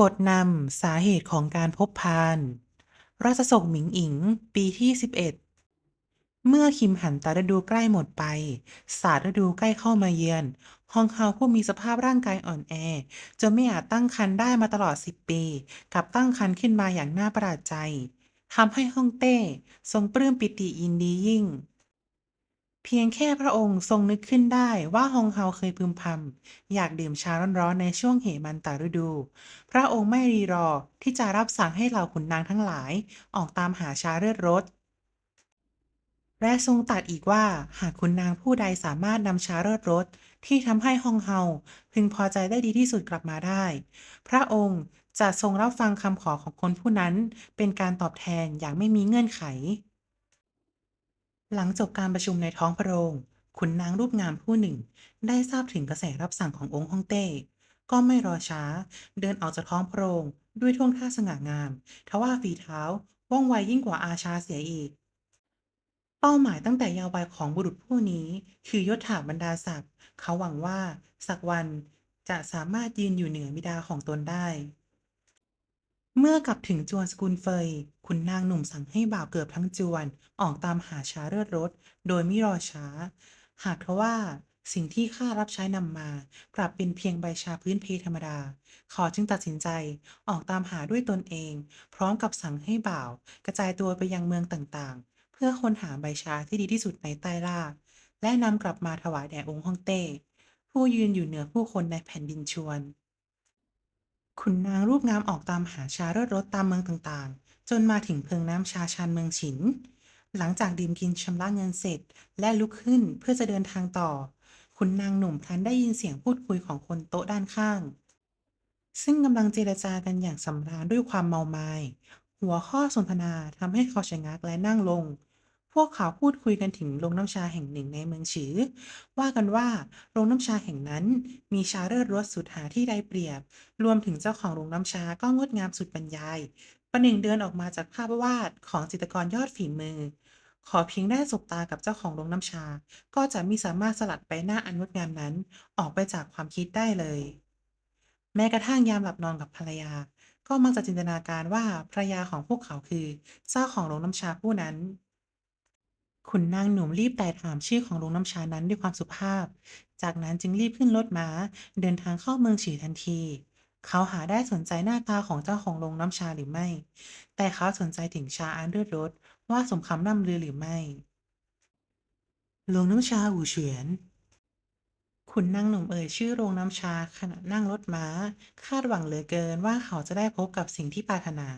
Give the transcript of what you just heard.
บทนำสาเหตุของการพบพาน ราชส่งหมิงอิง ปีที่ 11 เมื่อคิมหันตาฤดูใกล้หมดไป ศาสตร์ฤดูใกล้เข้ามาเยือน ฮองเฮาผู้มีสภาพร่างกายอ่อนแอจนไม่อาจตั้งครรภ์ได้มาตลอด 10 ปีกลับตั้งครรภ์ขึ้นมาอย่างน่าประหลาดใจทำให้ฮ่องเต้ ทรงปลื้มปิติยินดียิ่ง เพียงแค่พระองค์ทรงนึกขึ้นได้ว่าฮองเฮาเคยพึมพำอยากดื่มชาร้อนๆในช่วงเหมันตาฤดู พระองค์ไม่รีรอที่จะรับสั่งให้เหล่าขุนนางทั้งหลายออกตามหาชาเลือดรสและทรงตรัสอีกว่าหากขุนนางผู้ใดสามารถนำชาเลิศรสที่ทำให้ฮองเฮาพึงพอใจได้ดีที่สุดกลับมาได้ พระองค์จะทรงรับฟังคำขอของคนผู้นั้นเป็นการตอบแทนอย่างไม่มีเงื่อนไข หลังจบการประชุมในท้องพระโรงขุนนางรูปงามผู้หนึ่ง ได้ทราบถึงกระแสรับสั่งขององค์ฮ่องเต้ ก็ไม่รอช้า เดินออกจากท้องพระโรงด้วยท่วงท่าสง่างาม ทว่าฝีเท้าว่องไวยิ่งกว่าอาชาเสียอีก เป้าหมายตั้งแต่ยาววัยของบุรุษผู้นี้ คือยศถาบรรดาศักดิ์เขาหวังว่า สักวันจะสามารถยืนอยู่เหนือบิดาของตนได้ เมื่อกลับถึงจวนสกุลเฟยขุนนางหนุ่มสั่งให้บ่าวเกือบทั้งจวน ออกตามหาชาเลือดรสโดยไม่รอช้า หากทว่าสิ่งที่ข้ารับใช้นำมา กลับเป็นเพียงใบชาพื้นเพธรรมดาขาจึงตัดสินใจออกตามหาด้วยตนเอง พร้อมกับสั่งให้บ่าว กระจายตัวไปยังเมืองต่างๆ เพื่อค้นหาใบชาที่ดีที่สุดในใต้ล่า และนำกลับมาถวายแด่องค์ฮ่องเต้ผู้ยืนอยู่เหนือผู้คนในแผ่นดินชวน ขุนนางรูปงามออกตามหาชาเลิศรสตามเมืองต่างๆ จนมาถึงเพิงน้ำชาชานเมืองฉิน หลังจากดื่มกินชำระเงินเสร็จและลุกขึ้นเพื่อจะเดินทางต่อ ขุนนางหนุ่มพลันได้ยินเสียงพูดคุยของคนโต๊ะด้านข้าง ซึ่งกำลังเจรจากันอย่างสำราญด้วยความเมามายหัวข้อสนทนาทำให้เขาชะงักและนั่งลง พวกเขาพูดคุยกันถึงโรงน้ำชาแห่งหนึ่งในเมืองฉือ ว่ากันว่าโรงน้ำชาแห่งนั้น มีชาเลิศรสสุดหาที่ได้เปรียบ รวมถึงเจ้าของโรงน้ำชาก็งดงามสุดบรรยายประหนึ่งเดินออกมาจากภาพวาดของจิตรกรยอดฝีมือ ขอเพียงได้สบตากับเจ้าของโรงน้ำชา ก็จะมิสามารถสลัดใบหน้าอันงดงามนั้น ออกไปจากความคิดได้เลย แม้กระทั่งยามหลับนอนกับภรรยา ก็มักจะจินตนาการว่าภรรยาของพวกเขาคือ เจ้าของโรงน้ำชาผู้นั้น ขุนนางหนุ่มรีบไต่ถามชื่อของโรงน้ำชานั้นด้วยความสุภาพ จากนั้นจึงรีบขึ้นรถม้า เดินทางเข้าเมืองฉีทันที เขาหาได้สนใจหน้าตาของเจ้าของโรงน้ำชาหรือไม่ แต่เขาสนใจถึงชาอันเลือดรสว่าสมคำร่ำลือหรือไม่โรงน้ำชาอู่เฉียนขุนนางหนุ่มเอ่ยชื่อโรงน้ำชาขณะนั่งรถม้า คาดหวังเหลือเกินว่าเขาจะได้พบกับสิ่งที่ปรารถนา